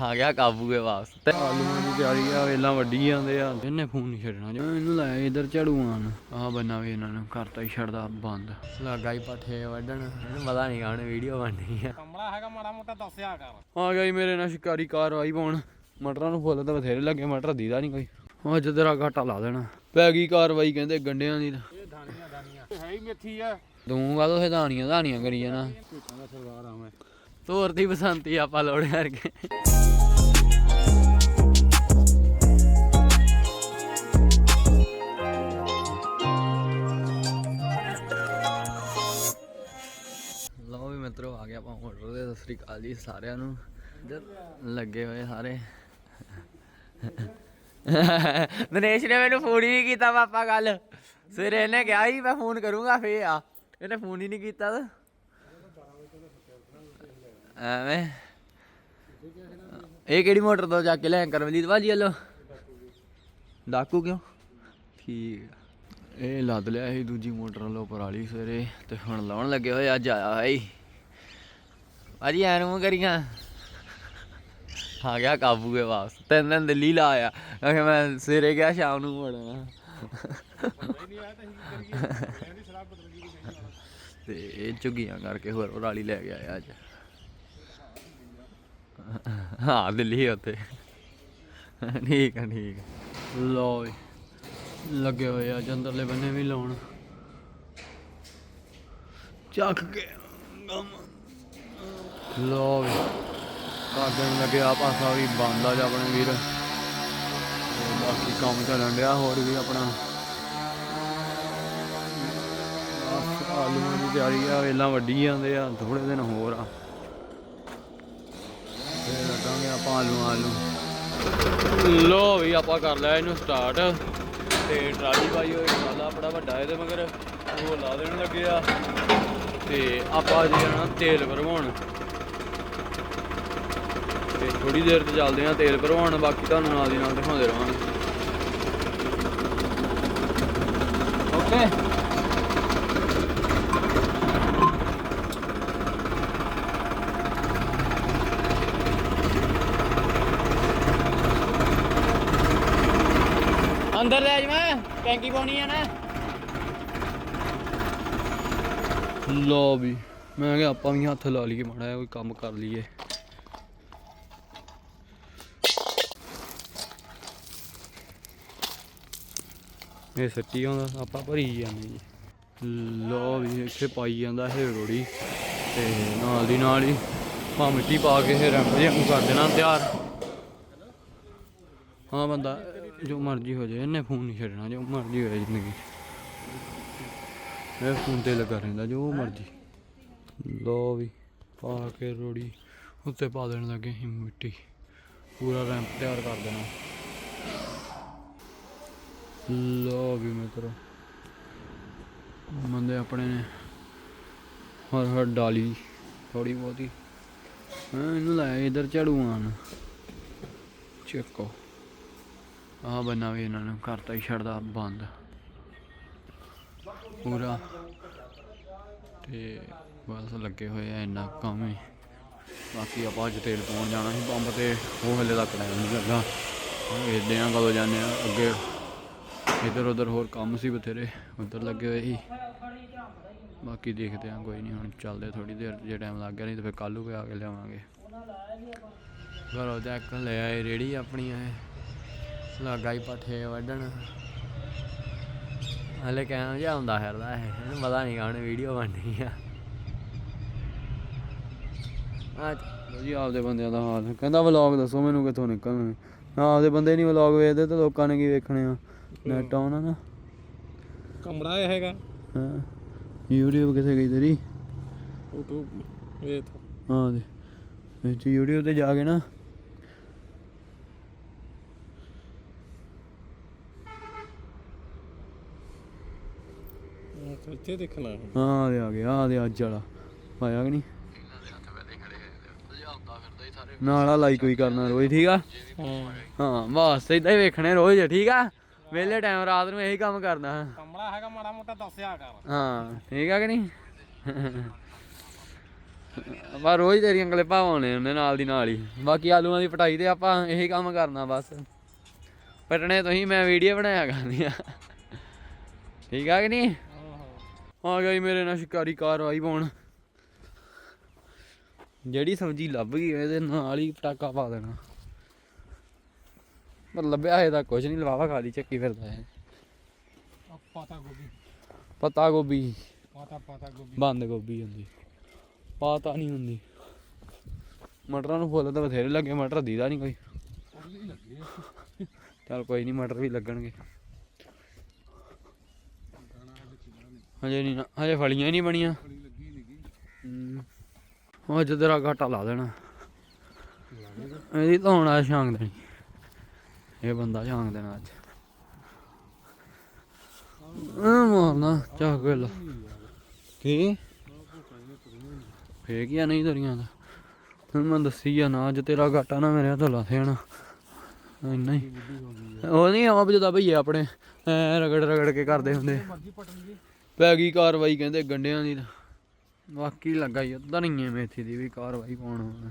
ਆ ਗਿਆ ਕਾਬੂ ਹੈ ਵਾਪਸ। ਤੇ ਆਲੂਆਂ ਦੀ ਤਿਆਰੀ ਆ ਵੇਲਾਂ ਵੱਢੀ ਜਾਂਦੇ ਆ। ਇਹਨੇ ਫੋਨ ਨਹੀਂ ਛੱਡਣਾ ਜੋ। ਇਹਨੂੰ ਲੈ ਇਧਰ ਝੜੂਆਂ ਆ ਬੰਨਾ ਵੀ ਇਹਨਾਂ ਨੂੰ ਕਰਤਾ ਹੀ ਛੱਡਦਾ ਬੰਦ। ਲੱਗਾ ਹੀ ਪੱਠੇ ਵੱਢਣ। ਇਹਨੂੰ ਪਤਾ ਨਹੀਂ ਆਣ ਵੀਡੀਓ ਬਣਨੀ ਆ। ਕਮਲਾ ਹੈਗਾ ਮਾੜਾ ਮੋਟਾ ਦੱਸਿਆ ਕਰ। ਆ ਗਿਆ ਜੀ ਮੇਰੇ ਨਾਲ ਸ਼ਿਕਾਰੀ ਕਾਰਵਾਈ ਪਾਉਣ। ਮਟਰਾਂ ਨੂੰ ਫੁੱਲ ਤਾਂ ਬਥੇਰੇ ਲੱਗੇ ਮਟਰ ਦੀਦਾ ਨਹੀਂ ਕੋਈ। ਅੱਜ ਤੇਰਾ ਘਾਟਾ ਲਾ ਦੇਣਾ। ਪੈ ਗਈ ਕਾਰਵਾਈ ਕਹਿੰਦੇ ਗੰਡਿਆਂ ਦੀ। ਇਹ ਧਾਨੀਆਂ ਧਾਨੀਆਂ। ਹੈ ਹੀ ਮੇਥੀ ਆ। ਤੂੰ ਕਾਹਦੋਂ ਇਹ ਧਾਣੀਆਂ ਧਾਣੀਆਂ ਕਰੀ ਜਾਣਾ। ਦਾ ਤੋਰ ਦੀ ਬਸੰਤੀ ਆਪਾਂ ਲੋੜ ਕਰਕੇ ਸ੍ਰੀ ਅਕਾਲ ਜੀ ਸਾਰਿਆਂ ਨੂੰ। ਇੱਧਰ ਲੱਗੇ ਹੋਏ ਸਾਰੇ। ਦਿਨੇਸ਼ ਨੇ ਮੈਨੂੰ ਫੋਨ ਹੀ ਨਹੀਂ ਕੀਤਾ ਪਾਪਾ ਗੱਲ। ਸਵੇਰੇ ਇਹਨੇ ਕਿਹਾ ਸੀ, ਮੈਂ ਫੋਨ ਕਰੂੰਗਾ ਫੇਰ ਆ। ਇਹਨੇ ਫੋਨ ਹੀ ਨਹੀਂ ਕੀਤਾ ਤਾਂ। ਐਵੇਂ। ਇਹ ਕਿਹੜੀ ਮੋਟਰ ਤੋਂ ਚੱਕ ਕੇ ਲੈ ਕਰਮਜੀਤ ਭਾਜੀ ਵੱਲੋਂ? ਡਾਕੂ ਕਿਉਂ? ਠੀਕ ਇਹ ਲੱਦ ਲਿਆ ਸੀ ਦੂਜੀ ਮੋਟਰ ਵੱਲੋਂ ਪਰਾਲੀ ਸਵੇਰੇ, ਤੇ ਹੁਣ ਲਾਉਣ ਲੱਗੇ ਹੋਏ, ਅੱਜ ਆਇਆ ਹੈ ਭਾਜੀ ਐਨ ਮੂੰਹ ਕਰੀਆਂ। ਆ ਗਿਆ ਕਾਬੂ ਹੈ ਵਾਪਸ। ਤਿੰਨ ਦਿਨ ਦਿੱਲੀ ਲਾ ਆਇਆ। ਕਿਉਂਕਿ ਮੈਂ ਸਵੇਰੇ ਗਿਆ, ਸ਼ਾਮ ਨੂੰ ਮੁੜਨਾ। ਤੇ ਇਹ ਝੁੱਗੀਆਂ ਕਰਕੇ ਹੋਰ ਪਰਾਲੀ ਲੈ ਕੇ ਆਇਆ ਅੱਜ। ਹਾਂ, ਦਿੱਲੀ ਆ ਉੱਥੇ। ਠੀਕ ਆ ਠੀਕ ਆ। ਲੋ ਲੱਗੇ ਹੋਏ ਆ ਜੰਦਰਲੇ ਬੰਨੇ ਵੀ ਲਾਉਣ। ਚੱਕ ਕੇ ਗਮ ਲੋ ਵੀ। ਕਾਗਣ ਲੱਗੇ ਆ ਪਾਸਾ ਵੀ ਬੰਦ ਆ ਜਾ ਆਪਣੇ ਵੀਰ। ਬਾਕੀ ਕੰਮ ਚੱਲਣ ਡਿਆ, ਹੋਰ ਵੀ ਆਪਣਾ। ਆਲੂਆਂ ਦੀ ਤਿਆਰੀ ਆ, ਵੇਲਾਂ ਵੱਢੀ ਜਾਂਦੇ ਆ ਥੋੜੇ ਦਿਨ ਹੋਰ ਆ। ਫੇਰ ਲੱਗਾਂਗੇ ਆਪਾਂ ਆਲੂ ਆਲੂ। ਲੋ ਵੀ ਆਪਾਂ ਕਰ ਲਿਆ ਇਹਨੂੰ ਸਟਾਰਟ ਤੇ ਟਰਾਲੀ ਪਾਈ ਹੋਈ ਮਾਲਾ ਬੜਾ ਵੱਡਾ ਇਹਦੇ ਮਗਰ। ਉਹ ਲਾ ਦੇਣ ਲੱਗੇ ਆ। ਤੇ ਆਪਾਂ ਜੀ ਜਾਣਾ ਤੇਲ ਭਰਵਾਉਣ। ਥੋੜੀ ਦੇਰ ਤੇ ਚੱਲਦੇ ਆ ਤੇਲ ਭਰਵਾਉਣ ਬਾਕੀ ਤੁਹਾਨੂੰ ਨਾਲ ਦੀ ਨਾਲ ਦਿਖਾਉਂਦੇ ਰਵਾਂਗੇ। ਓਕੇ ਅੰਦਰ ਲੈ ਜਾਵਾਂ ਟੈਂਕੀ ਪਾਉਣੀ ਆ ਨਾ। ਲੋ ਵੀ ਮੈਂ ਕਿਹਾ ਆਪਾਂ ਵੀ ਹੱਥ ਲਾ ਲਈਏ ਮਾੜਾ ਕੋਈ ਕੰਮ ਕਰ ਲਈਏ। ਇਹ ਸੱਚੀ ਆਉਂਦਾ, ਆਪਾਂ ਭਰੀ ਜਾਂਦੇ ਜੀ। ਲੋ ਵੀ ਇੱਥੇ ਪਾਈ ਜਾਂਦਾ ਇਹ ਰੋੜੀ ਤੇ ਨਾਲ ਦੀ ਨਾਲ ਹੀ ਪਾ ਮਿੱਟੀ ਪਾ ਕੇ ਇਹ ਰੰਗ ਜਿਹਾ ਨੂੰ ਕਰ ਦੇਣਾ ਤਿਆਰ। ਹਾਂ ਬੰਦਾ, ਜੋ ਮਰਜ਼ੀ ਹੋ ਜਾਏ, ਇਹਨੇ ਫੋਨ ਨਹੀਂ ਛੱਡਣਾ, ਜੋ ਮਰਜ਼ੀ ਹੋਏ ਜ਼ਿੰਦਗੀ ਇਹ ਫੋਨ ਤੇ ਲੱਗਾ ਰਹਿੰਦਾ, ਜੋ ਮਰਜ਼ੀ। ਲੋ ਵੀ ਪਾ ਕੇ ਰੋੜੀ ਉੱਤੇ ਪਾ ਦੇਣ ਲੱਗੇ ਸੀ ਮਿੱਟੀ। ਪੂਰਾ ਰੈਂਪ ਤਿਆਰ ਕਰ ਦੇਣਾ। ਲੋ ਵੀ ਮਿੱਤਰੋ। ਬੰਦੇ ਆਪਣੇ ਨੇ ਹਰ ਹਰ ਡਾਲੀ ਥੋੜੀ ਬਹੁਤੀ। ਹਾਂ ਇਹਨੂੰ ਲੈ, ਇਧਰ ਝੜੂਆਂ ਨੂੰ ਚੱਕੋ ਆਹ ਬੰਨਾ ਵੀ ਇਹਨਾਂ ਨੂੰ ਕਰਤਾ ਹੀ ਛੱਡਦਾ ਬੰਦ। ਪੂਰਾ। ਤੇ ਬਸ ਲੱਗੇ ਹੋਏ ਆ ਇੰਨਾ ਕੰਮ ਹੀ। ਬਾਕੀ ਆਪਾਂ ਅੱਜ ਤੇਲ ਪਾਉਣ ਜਾਣਾ ਸੀ, ਪੰਪ ਤੇ। ਉਹ ਹਲੇ ਤੱਕ ਟਾਈਮ ਨਹੀਂ ਲੱਗਾ। ਵੇਖਦੇ ਆ, ਕਦੋਂ ਜਾਂਦੇ ਆ, ਅੱਗੇ ਇਧਰ ਉਧਰ ਹੋਰ ਕੰਮ ਸੀ ਬਥੇਰੇ, ਉਧਰ ਲੱਗੇ ਹੋਏ ਸੀ। ਬਾਕੀ ਦੇਖਦੇ ਆ ਕੋਈ ਨਹੀਂ ਹੁਣ ਚੱਲਦੇ ਥੋੜੀ ਦੇਰ, ਜੇ ਟਾਈਮ ਲੱਗ ਗਿਆ ਨਹੀਂ ਤਾਂ ਫਿਰ ਕੱਲ੍ਹ ਨੂੰ ਆ ਕੇ ਲਿਆਵਾਂਗੇ। ਘਰੋਂ ਚੱਕ ਲੈ ਆਏ ਰੇੜੀ ਆਪਣੀ ਇਹ ਲੱਗਾ ਹੀ ਪੱਠੇ ਵੱਢਣ। ਹਲੇ ਕਹਿਣ ਜਿਹਾ ਆਉਂਦਾ ਫਿਰਦਾ ਇਹ, ਇਹਨੂੰ ਪਤਾ ਨਹੀਂ ਕਾਹਨੇ ਵੀਡੀਓ ਬਣਨੀ ਆ। ਆ ਜੀ। ਆਪਦੇ ਬੰਦਿਆਂ ਦਾ ਹਾਲ। ਕਹਿੰਦਾ ਵਲੌਗ ਦੱਸੋ ਮੈਨੂੰ ਕਿੱਥੋਂ ਨਿਕਲਣਗੇ ਆਪਦੇ ਬੰਦੇ ਨਹੀਂ ਵਲੌਗ ਵੇਖਦੇ ਤੇ ਲੋਕਾਂ ਨੇ ਕੀ ਵੇਖਣੇ ਆ। ਨੈਟ ਆਨ ਆ ਨਾ। ਕਮਰਾ ਇਹ ਹੈਗਾ। ਹਾਂ। YouTube ਕਿੱਥੇ ਗਈ ਤੇਰੀ? YouTube ਇਹ ਤਾਂ ਹਾਂ ਦੇ ਵਿੱਚ YouTube ਤੇ ਜਾ ਕੇ ਨਾ। ਇੱਥੇ ਦੇਖਣਾ ਹੈ। ਦੇ ਆ ਗਿਆ ਆ ਦੇ ਅੱਜ ਵਾਲਾ। ਆਇਆ ਕਿ ਨਹੀਂ? ਨਾਲਾ ਲਾਈਕ ਵੀ ਕਰਨਾ ਰੋਜ਼ ਠੀਕ ਆ? ਹਾਂ। ਬਸ ਇਦਾਂ ਹੀ ਵੇਖਣੇ ਰੋਜ਼ ਠੀਕ ਆ? ਵੇਲੇ ਟਾਈਮ ਰਾਤ ਨੂੰ ਇਹੀ ਕੰਮ ਕਰਦਾ ਹਾਂ ਕਮਲਾ ਹੈਗਾ ਮਾੜਾ ਮੋਟਾ ਦੱਸਿਆ ਕਰ। ਹਾਂ ਠੀਕ ਆ ਕਿ ਨਹੀਂ? ਪਰ ਰੋਜ਼ ਤੇਰੀਆਂ ਕਲਿੱਪਾਂ ਪਾਉਣੇ ਉਹਨੇ ਨਾਲ ਦੀ ਨਾਲ ਹੀ। ਬਾਕੀ ਆਲੂਆਂ ਦੀ ਪਟਾਈ ਤੇ ਆਪਾਂ ਇਹੀ ਕੰਮ ਕਰਨਾ ਬਸ। ਪਟਣੇ ਤੁਸੀਂ ਮੈਂ ਵੀਡੀਓ ਬਣਾਇਆ ਕਰਨੀ ਆ। ਠੀਕ ਆ ਕਿ ਨਹੀਂ? ਆ ਗਈ ਮੇਰੇ ਨਾਲ ਸ਼ਿਕਾਰੀ ਕਾਰਵਾਈ ਪਾਉਣ। ਜਿਹੜੀ ਸਬਜ਼ੀ ਲੱਭ ਗਈ ਇਹਦੇ ਨਾਲ ਹੀ ਪਟਾਕਾ ਪਾ ਦੇਣਾ। ਪਰ ਲੱਭਿਆ ਤਾਂ ਕੁਝ ਨਹੀਂ ਲਵਾਵਾ ਖਾਲੀ ਚੱਕੀ ਫਿਰਦਾ ਹੈ ਪਾਤਾ ਗੋਭੀ। ਪੱਤਾ ਗੋਭੀ। ਪਾਤਾ ਪਾਤਾ ਗੋਭੀ। ਬੰਦ ਗੋਭੀ ਹੁੰਦੀ। ਪਾਤਾ ਨਹੀਂ ਹੁੰਦੀ। ਮਟਰਾਂ ਨੂੰ ਫੁੱਲ ਤਾਂ ਬਥੇਰੇ ਲੱਗੇ ਮਟਰ ਦੀਦਾ ਨਹੀਂ ਕੋਈ। ਚੱਲ ਕੋਈ ਨਹੀਂ ਮਟਰ ਵੀ ਲੱਗਣਗੇ। ਹਜੇ ਨਹੀਂ ਹਜੇ ਨਹੀਂ ਨਾ ਹਜੇ ਫਲੀਆਂ ਹੀ ਨਹੀਂ ਬਣੀਆਂ। ਉਹ ਅੱਜ ਤੇਰਾ ਘਾਟਾ ਲਾ ਦੇਣਾ। ਇਹਦੀ ਤਾਂ ਹੁਣ ਆ ਛਾਂਗ ਦੇਣੀ। ਇਹ ਬੰਦਾ ਛਾਂਗ ਦੇਣਾ ਅੱਜ। ਆ ਮਾਰਨਾ ਚਾਹ ਕੇ ਕੀ? ਫੇਕ ਜਾਂ ਨਹੀਂ ਤਰੀਆਂ ਦਾ ਹੁਣ ਮੈਂ ਦੱਸੀ ਆ ਨਾ, ਅੱਜ ਤੇਰਾ ਘਾਟਾ ਨਾ ਮੇਰੇ ਹੱਥੋਂ ਲਾ ਦੇਣਾ ਇੰਨਾ ਹੀ। ਉਹ ਨਹੀਂ, ਆਪ ਜਦਾ ਭਈਏ ਆਪਣੇ ਰਗੜ ਰਗੜ ਕੇ ਕਰਦੇ ਹੁੰਦੇ। ਪੈ ਗਈ ਕਾਰਵਾਈ ਕਹਿੰਦੇ ਗੰਡਿਆਂ ਦੀ ਬਾਕੀ ਲੱਗਾ ਹੀ ਧਨੀਏ ਮੇਥੀ ਦੀ ਵੀ ਕਾਰਵਾਈ ਪਾਉਣ ਹੁਣ।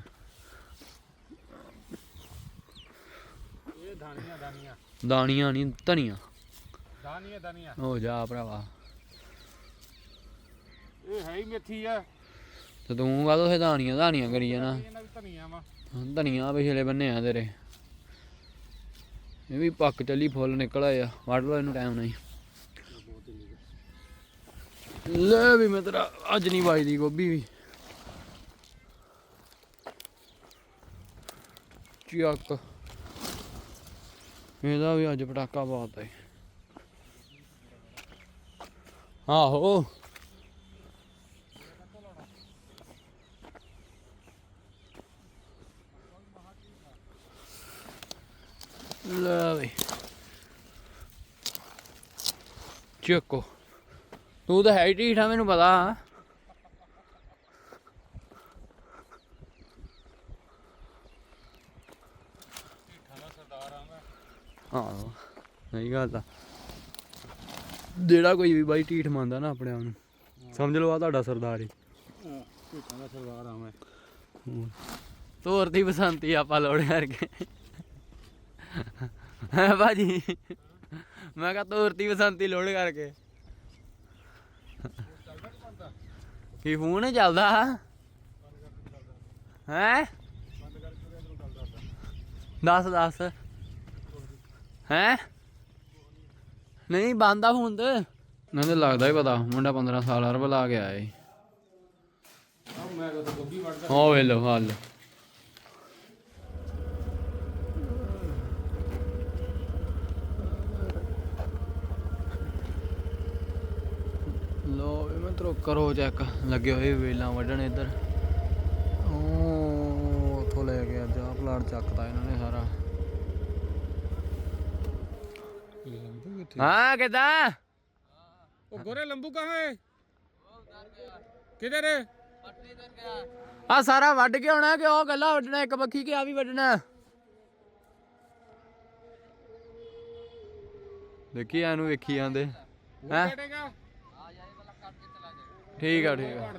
ਧਾਨੀਆਂ ਦਾਣੀਆਂ ਨਹੀਂ ਧਨੀਆਂ। ਧਾਨੀਆਂ ਧਾਨੀਆਂ ਹੋ ਜਾ ਭਰਾਵਾ। ਇਹ ਹੈ ਹੀ ਮੇਥੀ ਆ। ਤੇ ਤੂੰ ਕਾਹਦੋਂ ਫੇ ਦਾਣੀਆਂ ਦਾਣੀਆਂ ਕਰੀ ਜਾਣਾ? ਇਹਨਾਂ ਵੀ ਧਨੀਆ ਵਾ। ਧਨੀਆਂ ਪਿਛਲੇ ਬੰਨੇ ਆ ਤੇਰੇ। ਇਹ ਵੀ ਪੱਕ ਚੱਲੀ ਫੁੱਲ ਨਿਕਲ ਆਏ ਆ। ਵੱਢ ਲਓ ਇਹਨੂੰ ਟਾਈਮ ਨਹੀਂ। ਲੈ ਵੀ ਮੈਂ ਤੇਰਾ ਅੱਜ ਨਹੀਂ ਵੱਜਦੀ ਗੋਭੀ ਵੀ। ਚੱਕ। ਇਹਦਾ ਵੀ ਅੱਜ ਪਟਾਕਾ ਬਹੁਤ ਏ ਆਹੋ। ਲੈ ਚੱਕੋ। ਤੂੰ ਤਾਂ ਹੈ ਹੀ ਆ ਮੈਨੂੰ ਪਤਾ। ਹਾਂ ਸਹੀ ਗੱਲ ਆ। ਜਿਹੜਾ ਕੋਈ ਵੀ ਬਾਈ ਢੀਠ ਮੰਨਦਾ ਨਾ ਆਪਣੇ ਆਪ ਨੂੰ। ਸਮਝ ਲਓ ਆ ਤੁਹਾਡਾ ਸਰਦਾਰ ਹੀ। ਢੀਠਾਂ ਦਾ ਸਰਦਾਰ ਆ ਮੈਂ। ਤੋਰਤੀ ਬਸੰਤੀ ਆਪਾਂ ਲੋੜ ਕਰਕੇ ਹੈ ਭਾਜੀ? ਮੈਂ ਕਹਾ ਤੋਰਤੀ ਬਸੰਤੀ ਲੋੜ ਕਰਕੇ। ਕੀ ਫੋਨ ਹੀ ਚੱਲਦਾ? ਹੈ? ਦੱਸ ਦੱਸ। ਹੈ? ਨਹੀਂ, ਬੰਦਾ ਫੋਨ ਤੇ। ਮੈਨੂੰ ਲੱਗਦਾ ਹੀ ਪਤਾ, ਮੁੰਡਾ 15 ਸਾਲ ਹਰ ਬਲਾ ਕੇ ਆਇਆ ਏ। ਹਾਂ ਵੇ ਲੋ ਹਾਲ। ਲੋ ਵੀ ਮਿੱਤਰੋ ਕਰੋ ਚੈੱਕ ਲੱਗੇ ਹੋਏ ਵੇਲਾਂ ਵੱਢਣ ਇੱਧਰ। ਉਹ ਉੱਥੋਂ ਲੈ ਗਿਆ ਅੱਜ ਪਲਾਟ ਚੱਕਦਾ ਇਹਨਾਂ ਨੇ ਸਾਰਾ। ਹਾਂ ਕਿਦਾਂ? ਉਹ ਗੋਰੇ ਲੰਬੂ ਕਹਾਂ ਹੈ ਕਿਧਰ ਹੈ ਆ ਸਾਰਾ ਵੱਢ ਕੇ ਆਉਣਾ ਕਿ ਉਹ ਗੱਲਾਂ ਵੱਢਣਾ ਇੱਕ ਬੱਖੀ ਕਿ ਆ ਵੀ ਵੱਢਣਾ? ਦੇਖੀ ਇਹਨੂੰ ਵੇਖੀ ਜਾਂਦੇ। ਹੈਂ? ਠੀਕ ਆ ਠੀਕ ਆ।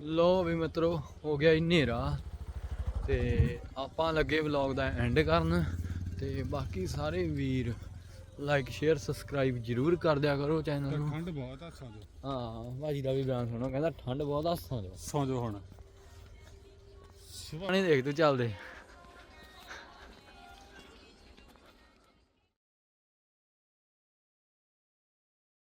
ਲੋ ਵੀ ਮਿੱਤਰੋ ਹੋ ਗਿਆ ਹਨੇਰਾ। ਤੇ ਆਪਾਂ ਲੱਗੇ ਵਲੌਗ ਦਾ ਐਂਡ ਕਰਨ। ਤੇ ਬਾਕੀ ਸਾਰੇ ਵੀਰ ਲਾਈਕ ਸ਼ੇਅਰ ਸਬਸਕ੍ਰਾਈਬ ਜਰੂਰ ਕਰ ਦਿਆ ਕਰੋ ਚੈਨਲ ਨੂੰ। ਠੰਡ ਬਹੁਤ ਆ ਸੌ ਜੋ ਹਾਂ ਭਾਜੀ ਦਾ ਵੀ ਬਿਆਨ ਸੁਣੋ ਕਹਿੰਦਾ ਠੰਡ ਬਹੁਤ ਆ ਸੌਂ ਜਾਓ ਸੌ ਜੋ ਹੁਣ। ਪਾਣੀ ਦੇਖ ਤੂੰ ਚੱਲਦੇ।